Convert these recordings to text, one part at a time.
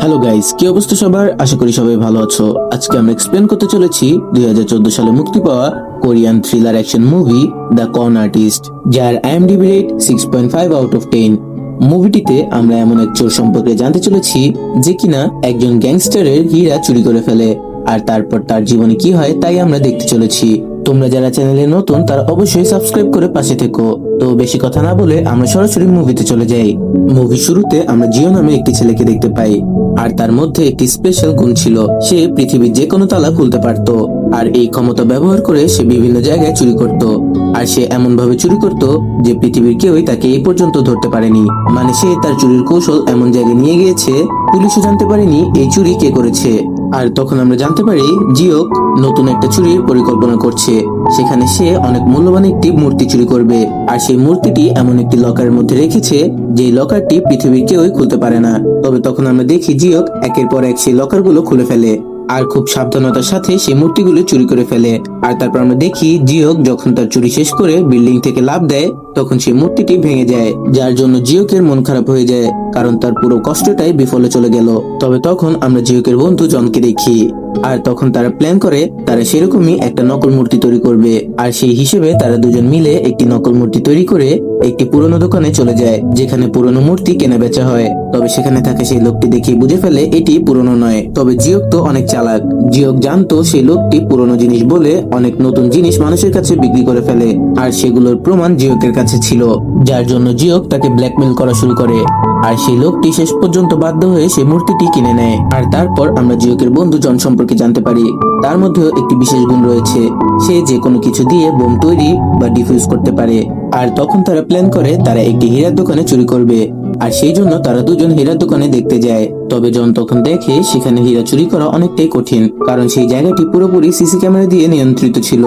Hello guys কি অবস্থা সবার? আশা করি সবাই ভালো আছো। আজকে আমরা এক্সপ্লেন করতে চলেছি দুই হাজার চোদ্দ সালে মুক্তি পাওয়া Korean thriller action movie the con artist যার IMDb rate six point five out of ten মুভিটিতে আমরা এমন এক চোর সম্পর্কে জানতে চলেছি যে কিনা একজন গ্যাংস্টারের হীরা চুরি করে ফেলে, আর তারপর তার জীবনে কি হয় তাই আমরা দেখতে চলেছি। তোমরা যারা চ্যানেলে নতুন, তারা অবশ্যই সাবস্ক্রাইব করে পাশে থেকো। তো বেশি কথা না বলে আমরা সরাসরি মুভিতে চলে যাই। মুভি শুরুতে আমরা জিও নামে একটি ছেলেকে দেখতে পাই। আর তার মধ্যে একটি স্পেশাল গুণ ছিল, সে পৃথিবীর যে কোনো তালা খুলতে পারত। আর এই ক্ষমতা ব্যবহার করে সে বিভিন্ন জায়গায় চুরি করত। আর সে এমন ভাবে চুরি করত যে পৃথিবীর কেউই তাকে এই পর্যন্ত ধরতে পারেনি। মানে সে তার চুরির কৌশল এমন জায়গায় নিয়ে গিয়েছে, পুলিশও জানতে পারেনি এই চুরি কে করেছে। আর তখন আমরা জানতে পারি জিওক নতুন একটা চুরির পরিকল্পনা করছে। সেখানে সে অনেক মূল্যবান একটি মূর্তি চুরি করবে। আর সেই মূর্তিটি এমন একটি লকারের মধ্যে রেখেছে যে লকারটি পৃথিবীর কেউই খুলতে পারে না। তবে তখন আমরা দেখি জিওক একের পর এক সেই লকারগুলো খুলে ফেলে। আর খুব সাবধানতার সাথে সেই মূর্তিগুলো চুরি করে ফেলে। আর তারপর আমরা দেখি জিওক যখন তার চুরি শেষ করে বিল্ডিং থেকে লাভ দেয় তখন সেই মূর্তিটি ভেঙে যায়, যার জন্য জিওকের মন খারাপ হয়ে যায়, কারণ তার পুরো কষ্টটাই বিফলে চলে গেল। তবে তখন আমরা জিওকের বন্ধু জনকে দেখি, আর তখন তারা প্ল্যান করে তারা সেরকমই একটা নকল মূর্তি তৈরি করবে, আর সেই হিসেবে তারা দুজন মিলে একটি নকল মূর্তি তৈরি করে একটি পুরনো দোকানে চলে যায়, যেখানে পুরনো মূর্তি কেনা বেচা হয়। তবে সেখানে থাকা সেই লোকটি দেখে বুঝে ফেলে এটি পুরনো নয়। তবে জিওক তো অনেক চালাক। জিওক জানতো সেই লোকটি পুরনো জিনিস বলে অনেক নতুন জিনিস মানুষের কাছে বিক্রি করে ফেলে, আর সেগুলোর প্রমাণ জিওকের কাছে ছিল, যার জন্য জিওক তাকে ব্ল্যাকমেল করা শুরু করে। আর সেই লোকটি শেষ পর্যন্ত বাধ্য হয়ে সেই মূর্তিটি কিনে নেয়। আর তারপর আমরা জিওকের বন্ধু জন সম্পর্কে জানতে পারি। তার মধ্যেও একটি বিশেষ গুণ রয়েছে। সে যে কোনো কিছু দিয়ে বোম তৈরি বা ডিফিউজ করতে পারে। আর তখন তারা প্ল্যান করে তারা একটি হীরার দোকানে চুরি করবে। আর সেই জন্য তারা দুজন হীরার দোকানে দেখতে যায়। তবে জন তখন দেখে সেখানে হীরা চুরি করা অনেকটাই কঠিন, কারণ সেই জায়গাটি পুরোপুরি সিসি ক্যামেরা দিয়ে নিয়ন্ত্রিত ছিল,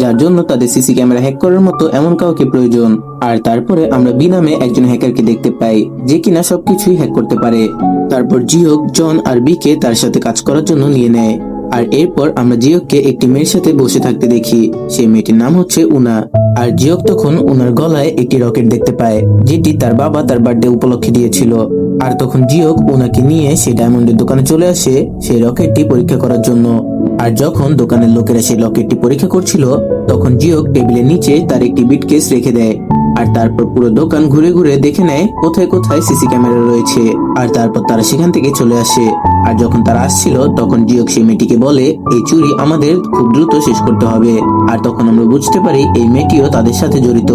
যার জন্য তাদের সিসি ক্যামেরা হ্যাক করার মতো এমন কাউকে প্রয়োজন। আর তারপরে আমরা বিনামে একজন হ্যাকারকে দেখতে পাই, যে কিনা সবকিছুই হ্যাক করতে পারে। তারপর জিওক, জন আর বিকে তার সাথে কাজ করার জন্য নিয়ে নেয়। আর এরপর আমরা জিওককে একটি মেয়ের সাথে বসে থাকতে দেখি, সেই মেয়েটির নাম হচ্ছে উনা। আর জিওক তখন ওনার গলায় একটি রকেট দেখতে পায়, যেটি তার বাবা তার বার্থডে উপলক্ষে দিয়েছিল। আর তখন জিওক ওনাকে নিয়ে সেই ডায়মন্ডের দোকানে চলে আসে সেই রকেটটি পরীক্ষা করার জন্য। আর যখন দোকানের লোকেরা সেই লকেটটি পরীক্ষা করছিল, তখন জিওক টেবিলের নিচে তার একটি বিটকেস রেখে দেয়। আর তারপর পুরো দোকান ঘুরে ঘুরে দেখে নেয় কোথায় কোথায় সিসি ক্যামেরা রয়েছে। আর তারপর তারা সেখান থেকে চলে আসে। আর যখন তারা আসছিল, তখন জিওক সেই মেয়েটিকে বলে, এই চুরি আমাদের খুব দ্রুত শেষ করতে হবে। আর তখন আমরা বুঝতে পারি এই মেয়েটিও তাদের সাথে জড়িত।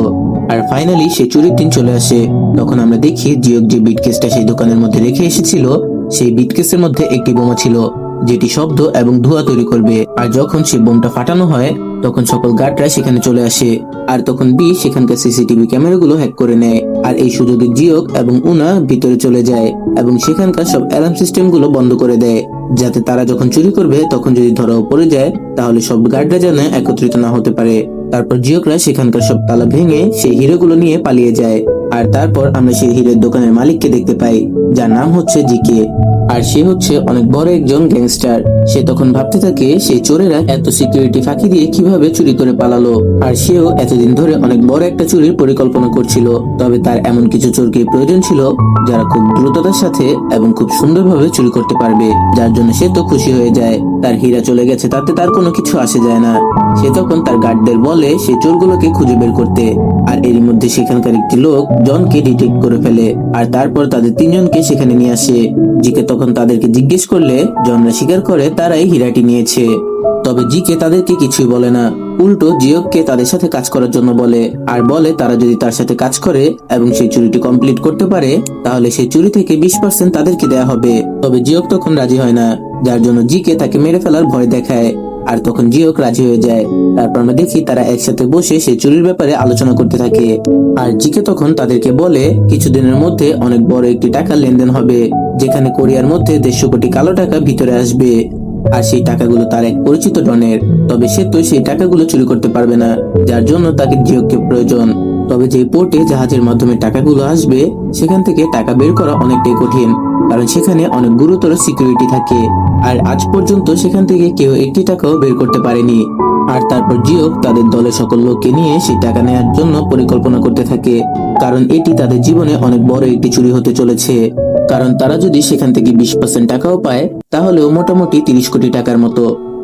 আর ফাইনালি সে চুরির দিন চলে আসে। তখন আমরা দেখি জিওক যে বিটকেসটা সেই দোকানের মধ্যে রেখে এসেছিল, সেই বিটকেসের মধ্যে একটি বোমা ছিল, যেটি শব্দ এবং ধোঁয়া তৈরি করবে। আর যখন সেই বোমটা ফাটানো হয় তখন সকল গার্ডরা সেখানে চলে আসে, আর তখন বি সেখানকার সিসিটিভি ক্যামেরাগুলো হ্যাক করে নেয়, আর এই সুযোগে জিওক এবং উনা ভিতরে চলে যায় এবং সেখানকার সব অ্যালার্ম সিস্টেমগুলো বন্ধ করে দেয়, যাতে তারা যখন চুরি করবে, তখন যদি ধরাও পড়ে যায়, তাহলে সব গার্ডরা যেন একত্রিত না হতে পারে। তারপর জিওকরা সেখানকার সব তালা ভেঙে সেই হিরোগুলো নিয়ে পালিয়ে যায়, আর তারপর আমরা সেই হিরের দোকানের মালিককে দেখতে পাই, যার নাম হচ্ছে জিকে। আর সে হচ্ছে অনেক বড় একজন গ্যাংস্টার সে তখন ভাবতে থাকে সেই চোরেরা এত সিকিউরিটি ফাঁকি দিয়ে কীভাবে চুরি করে পালালো। আর সেও এতদিন ধরে অনেক বড় একটা চুরির পরিকল্পনা করছিল। তবে তার এমন কিছু চোরকে প্রয়োজন ছিল, যারা খুব দ্রুততার সাথে এবং খুব সুন্দরভাবে চুরি করতে পারবে, যার জন্য সে তো খুশি হয়ে যায়। তার হীরা চলে গেছে, তাতে তার কোনো কিছু আসে যায় না। সে তখন তার গার্ডদের বলে সেই চোরগুলোকে খুঁজে বের করতে। আর এরই মধ্যে সেখানকার একটি লোক জনকে ডিটেক্ট করে ফেলে, আর তারপর তাদের তিনজনকে সেখানে নিয়ে আসে, জিকে তখন তাদেরকে জিজ্ঞেস করলে জনরা স্বীকার করে তারাই হীরাটি নিয়েছে। তবে জিকে তাদেরকে কিছুই বলে না। উল্টো জিওককে তাদের সাথে কাজ করার জন্য বলে। আর বলে তারা যদি তার সাথে কাজ করে এবং সেই চুরিটি কমপ্লিট করতে পারে, তাহলে সেই চুরি থেকে বিশ পার্সেন্ট তাদেরকে দেয়া হবে। তবে জিওক তখন রাজি হয় না, যার জন্য জিকে তাকে মেরে ফেলার ভয় দেখায়। আর তখন জিওক রাজি হয়ে যায়। তারপর আমরা দেখি তারা একসাথে বসে সেই চুরির ব্যাপারে আলোচনা করতে থাকে। আর জিকে তখন তাদেরকে বলে, কিছুদিনের মধ্যে অনেক বড় একটি টাকা লেনদেন হবে, যেখানে কোরিয়ার মধ্যে দেড়শো কোটি কালো টাকা ভিতরে আসবে। আর সেই টাকাগুলো তার এক পরিচিত ডনের তবে সে তো সেই টাকাগুলো চুরি করতে পারবে না, যার জন্য তাকে জিওকে প্রয়োজন। তবে যে পোর্টে জাহাজের মাধ্যমে টাকাগুলো আসবে, সেখান থেকে টাকা বের করা অনেকটাই কঠিন, কারণ সেখানে অনেক গুরুতর সিকিউরিটি থাকে। আর আজ পর্যন্ত সেখান থেকে কেউ একটি টাকাও বের করতে পারেনি। আর তারপর জিওক তাদের দলের সকল লোককে নিয়ে সেই টাকা নেওয়ার জন্য পরিকল্পনা করতে থাকে, কারণ এটি তাদের জীবনে অনেক বড় একটি চুরি হতে চলেছে। কারণ তারা যদি সেখান থেকে বিশ পার্সেন্ট টাকাও পায়, তাহলেও মোটামুটি তিরিশ কোটি টাকার মতো।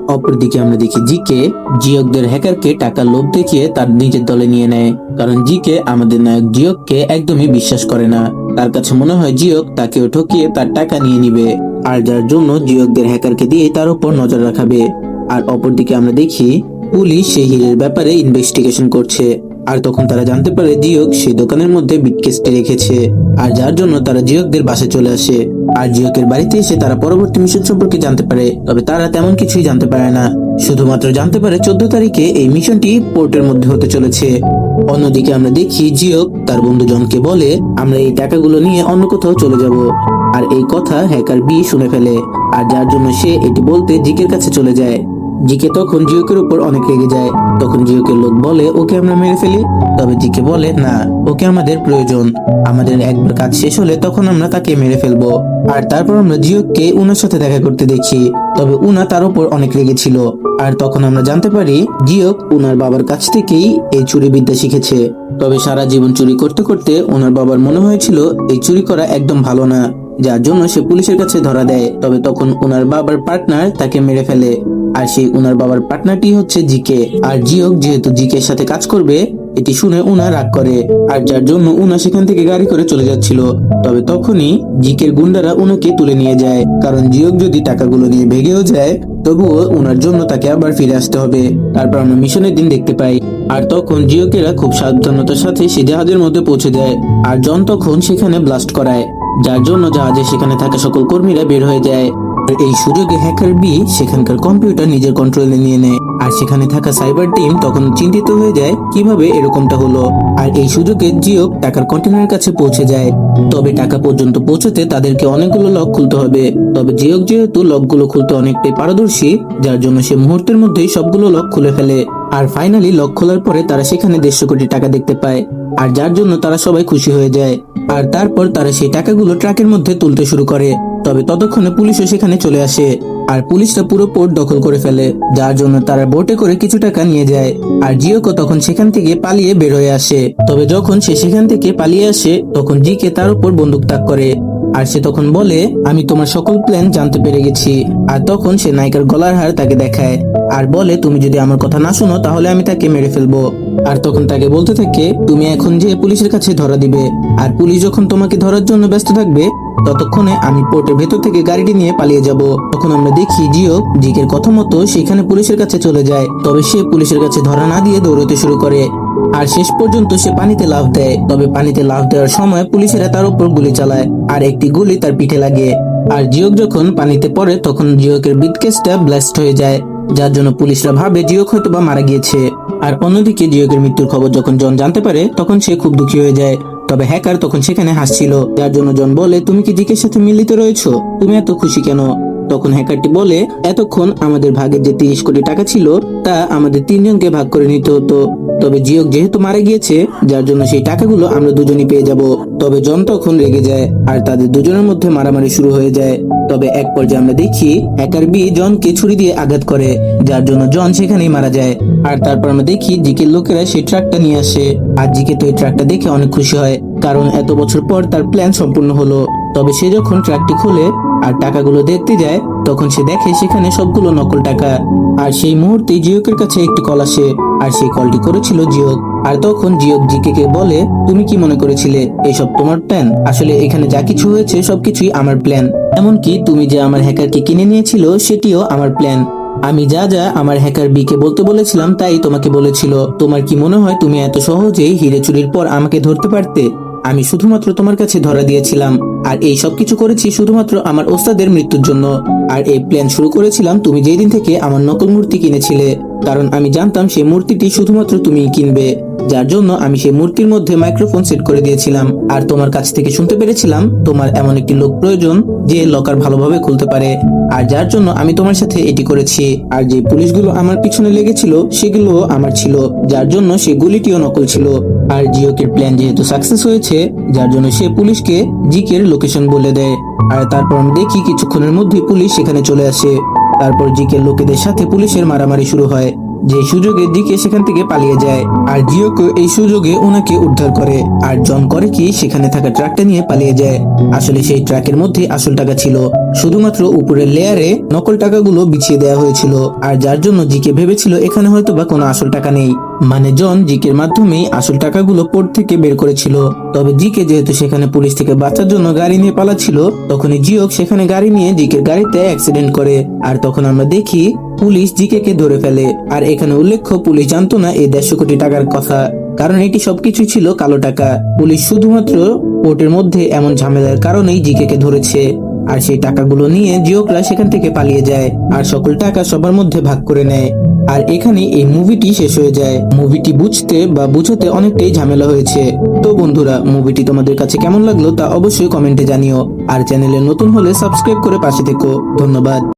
অপরদিকে আমরা দেখি জিকে জিয়কদের হ্যাকারকে টাকা লোভ দেখিয়ে তার নিজের দলে নিয়ে নেয়। কারণ জিকে আমাদের নায়ক জিয়ককে একদমই বিশ্বাস করে না। তার কাছে মনে হয় জিওক তাকেও ঠকিয়ে তার টাকা নিয়ে নিবে। আর যার জন্য জিয়কদের হ্যাকারকে দিয়ে তার উপর নজর রাখাবে। আর অপরদিকে আমরা দেখি পুলিশ সেই হিরের ব্যাপারে ইনভেস্টিগেশন করছে। আর তখন তারা জানতে পারে জিওক সেই দোকানের মধ্যে বিটকেসটি রেখেছে। আর যার জন্য তারা জিওকদের বাসায় চলে আসে। আর জিওকের বাড়িতে এসে তারা পরবর্তী মিশন সম্পর্কে জানতে পারে, তবে তারা তেমন কিছুই জানতে পারে না। শুধুমাত্র জানতে পারে চোদ্দ তারিখে এই মিশনটি পোর্টের মধ্যে হতে চলেছে। অন্যদিকে আমরা দেখি জিওক তার বন্ধু জনকে বলে, আমরা এই টাকাগুলো নিয়ে অন্য কোথাও চলে যাব। আর এই কথা হ্যাকার বি শুনে ফেলে। আর যার জন্য সে এটি বলতে জিকের কাছে চলে যায়। জিকে তখন জিওকের উপর অনেক রেগে যায়। তখন জিওকের লোক বলে, ওকে আমরা মেরে ফেলি? তবে জিকে বলে, না, ওকে আমাদের প্রয়োজন। আমাদের একবার কাজ শেষ হলে তখন আমরা তাকে মেরে ফেলব। আর তারপর আমরা জিওকে উনার সাথে দেখা করতে দেখি। তবে উনা তার উপর অনেক রেগেছিল আর তখন আমরা জানতে পারি, জিওক উনার বাবার কাছ থেকেই এই চুরি বিদ্যা শিখেছে। তবে সারা জীবন চুরি করতে করতে ওনার বাবার মনে হয়েছিল, এই চুরি করা একদম ভালো না। যার জন্য সে পুলিশের কাছে ধরা দেয়। তবে তখন ওনার বাবার পার্টনার তাকে মেরে ফেলে। আর সেই উনার বাবার পার্টনারটি হচ্ছে জিকে। আর জিওক যেহেতু জিকের সাথে কাজ করবে, এটি শুনে উনা রাগ করে। আর যার জন্য উনা সেখান থেকে গাড়ি করে চলে যাচ্ছিল। তবে তখনই জিকের গুন্ডারা উনাকে তুলে নিয়ে যায়। কারণ জিওক যদি টাকাগুলো নিয়ে ভেগেও যায়, তবুও উনার জন্য তাকে আবার ফিরে আসতে হবে। তারপর আমরা মিশনের দিন দেখতে পাই। আর তখন জিওকেরা খুব সাবধানতার সাথে সে জাহাজের মধ্যে পৌঁছে যায়। আর জন তখন সেখানে ব্লাস্ট করায়। যার জন্য জাহাজে সেখানে থাকা সকল কর্মীরা বের হয়ে যায়। আর এই সুযোগে হ্যাকার বি সেখানকার কম্পিউটার নিজের কন্ট্রোলে নিয়ে নেয়। আর সেখানে থাকা সাইবার টিম তখন চিন্তিত হয়ে যায়, কীভাবে এরকমটা হলো? আর এই সুযোগে জিও টাকার কন্টেনারের কাছে পৌঁছে যায়। তবে টাকা পর্যন্ত পৌঁছতে তাদেরকে অনেকগুলো লক খুলতে হবে। তবে জিওক যেহেতু লকগুলো খুলতে অনেকটাই পারদর্শী, যার জন্য সে মুহূর্তের মধ্যেই সবগুলো লক খুলে ফেলে। আর ফাইনালি লক খোলার পরে তারা সেখানে দেড়শো কোটি টাকা দেখতে পায়। আর যার জন্য তারা সবাই খুশি হয়ে যায়। আর তারপর তারা সেই টাকাগুলো ট্রাকের মধ্যে তুলতে শুরু করে। তবে ততক্ষণে পুলিশও সেখানে চলে আসে, আর পুলিশরা পুরো পোর্ট দখল করে ফেলে, যার জন্য তারা বোটে করে কিছু টাকা নিয়ে যায়, আর জিওকো তখন সেখান থেকে পালিয়ে বের হয়ে আসে। তবে যখন সে সেখান থেকে পালিয়ে আসে, তখন জিকে তার উপর বন্দুক তাক করে, আর সে তখন বলে, আমি তোমার সকল প্ল্যান জানতে পেরে গেছি। আর তখন সে নায়িকার গলার হার তাকে দেখায়, আর বলে, তুমি যদি আমার কথা না শুনো, তাহলে আমি তাকে মেরে ফেলব। আর তখন তাকে বলতে থাকে, তুমি এখন যে পুলিশের কাছে ধরা দিবে। আর পুলিশ যখন তোমাকে ধরার জন্য ব্যস্ত থাকবে ততক্ষণে আমি পোর্টের ভেতর থেকে গাড়িটি নিয়ে পালিয়ে যাব। তখন আমরা দেখি জিও জিকের কথা মতো সেখানে পুলিশের কাছে চলে যায়। তবে সে পুলিশের কাছে ধরা না দিয়ে দৌড়তে শুরু করে। আর শেষ পর্যন্ত সে পানিতে লাফ দেয়। তবে পানিতে লাফ দেওয়ার সময় পুলিশেরা তার উপর গুলি চালায় আর একটি গুলি তার পিঠে লাগে। আর জিওক যখন পানিতে পড়ে, তখন জিওকের বিটকেসটা ব্লাস্ট হয়ে যায়, যার জন্য পুলিশরা ভাবে জিওক হয়তো বা মারা গিয়েছে। আর অন্যদিকে জিওকের মৃত্যুর খবর যখন জন জানতে পারে, তখন সে খুব দুঃখী হয়ে যায়। তবে হ্যাকার তখন সেখানে হাসছিল। যার জন্য জন বলে, তুমি কি জিকের সাথে মিলিত রয়েছো? তুমি এত খুশি কেন? তখন হ্যাকারটি বলে, এতক্ষণ আমাদের ভাগের যে তিরিশ কোটি টাকা ছিল, তা আমাদের তিনজনকে ভাগ করে নিতে হতো। তবে জিওক যেহেতু মারা গিয়েছে, যার জন্য সেই টাকাগুলো আমরা দুজনই পেয়ে যাব। তবে জন তখন রেগে যায়, আর তাদের দুজনের মধ্যে মারামারি শুরু হয়ে যায়। তবে এক পর্যায়ে আমরা দেখি, হ্যাকার বি জনকে ছুরি দিয়ে আঘাত করে, যার জন্য জন সেখানেই মারা যায়। আর তারপর আমরা দেখি জিকের লোকেরা সেই ট্রাকটা নিয়ে আসে। আর জিকে তো এই ট্রাকটা দেখে অনেক খুশি হয়, কারণ এত বছর পর তার প্ল্যান সম্পূর্ণ হলো। তবে সে যখন ট্রাকটি খোলে আর টাকাগুলো দেখতে যায়, তখন সে দেখে সেখানে সবগুলো নকল টাকা। আর সেই মুহূর্তে জিওকের কাছে একটি কল আসে, আর সেই কলটি করেছিল জিওক। আর তখন জিওক জিকে কে বলে, তুমি কি মনে করেছিলে? এসব তোমার প্ল্যান? আসলে এখানে যা কিছু হয়েছে সবকিছুই আমার প্ল্যান। এমনকি তুমি যে আমার হ্যাকারকে কিনে নিয়েছিল, সেটিও আমার প্ল্যান। আমি যা যা আমার হ্যাকার বিকে বলতে বলেছিলাম, তাই তোমাকে বলেছিল, তোমার কি মনে হয় তুমি এত সহজেই হিরে চুরির পর আমাকে ধরতে পারতে? আমি শুধুমাত্র তোমার কাছে ধরা দিয়েছিলাম, আর এই সব কিছু করেছি শুধুমাত্র আমার ওস্তাদের মৃত্যুর জন্য। আর এই প্ল্যান শুরু করেছিলাম তুমি যেই দিন থেকে আমার নকল মূর্তি কিনেছিলে, কারণ আমি জানতাম সেই মূর্তিটি শুধুমাত্র তুমি কিনবে। যার জন্য আমি সেই মূর্তির মধ্যে মাইক্রোফোন সেট করে দিয়েছিলাম। আর তোমার কাছ থেকে শুনতে পেরেছিলাম, তোমার এমন একটি লোক প্রয়োজন যে লকার ভালোভাবে খুলতে পারে। আর যার জন্য আমি তোমার সাথে এটি করেছি। আর যে পুলিশগুলো আমার পিছনে লেগেছিল সেগুলো আমার ছিল, যার জন্য সে গুলিটিও নকল ছিল। আর জিওকের প্ল্যান যেহেতু সাকসেস হয়েছে, যার জন্য সে পুলিশকে জিকের লোকেশন বলে দেয়। আর তারপর আমি দেখি কিছুক্ষণের মধ্যে পুলিশ সেখানে চলে আসে। তারপর জিকের লোকেদের সাথে পুলিশের মারামারি শুরু হয়। যে সুযোগে দিকে সেখান থেকে পালিয়ে যায়। আর জিওকে এই সুযোগে ওনাকে উদ্ধার করে। আর জন করে কি সেখানে থাকা ট্রাকটা নিয়ে পালিয়ে যায়। আসলে সেই ট্রাকের মধ্যে আসল টাকা ছিল। শুধুমাত্র উপরের লেয়ারে নকল টাকাগুলো বিছিয়ে দেওয়া হয়েছিল। আর যার জন্য জিকে ভেবেছিল এখানে হয়তো বা কোনো আসল টাকা নেই। মানে জন জিকের মাধ্যমেই আসল টাকাগুলো পোর্ট থেকে বের করেছিল। তবে জিকে যেহেতু সেখানে পুলিশ থেকে বাঁচার জন্য গাড়ি নিয়ে পালাচ্ছিল, তখনই জিওক সেখানে গাড়ি নিয়ে জিকের গাড়িতে অ্যাক্সিডেন্ট করে। আর তখন আমরা দেখি পুলিশ জিকে কে ধরে ফেলে। আর এখানে উল্লেখ্য, পুলিশ জানতো না এই দেড়শো কোটি টাকার কথা। কারণ এটি সবকিছু ছিল কালো টাকা। পুলিশ শুধুমাত্র কোর্টের মধ্যে এমন ঝামেলার কারণেই জিকে কে ধরেছে। আর সেই টাকাগুলো নিয়ে জিওকরা সেখান থেকে পালিয়ে যায়। আর সকল টাকা সবার মধ্যে ভাগ করে নেয়। আর এখানে এই মুভিটি শেষ হয়ে যায়। মুভিটি বুঝতে বা বুঝতে অনেকটাই ঝামেলা হয়েছে। তো বন্ধুরা, মুভিটি তোমাদের কাছে কেমন লাগল তা অবশ্যই কমেন্টে জানিও। আর চ্যানেলে নতুন হলে সাবস্ক্রাইব করে পাশে থেকো। ধন্যবাদ।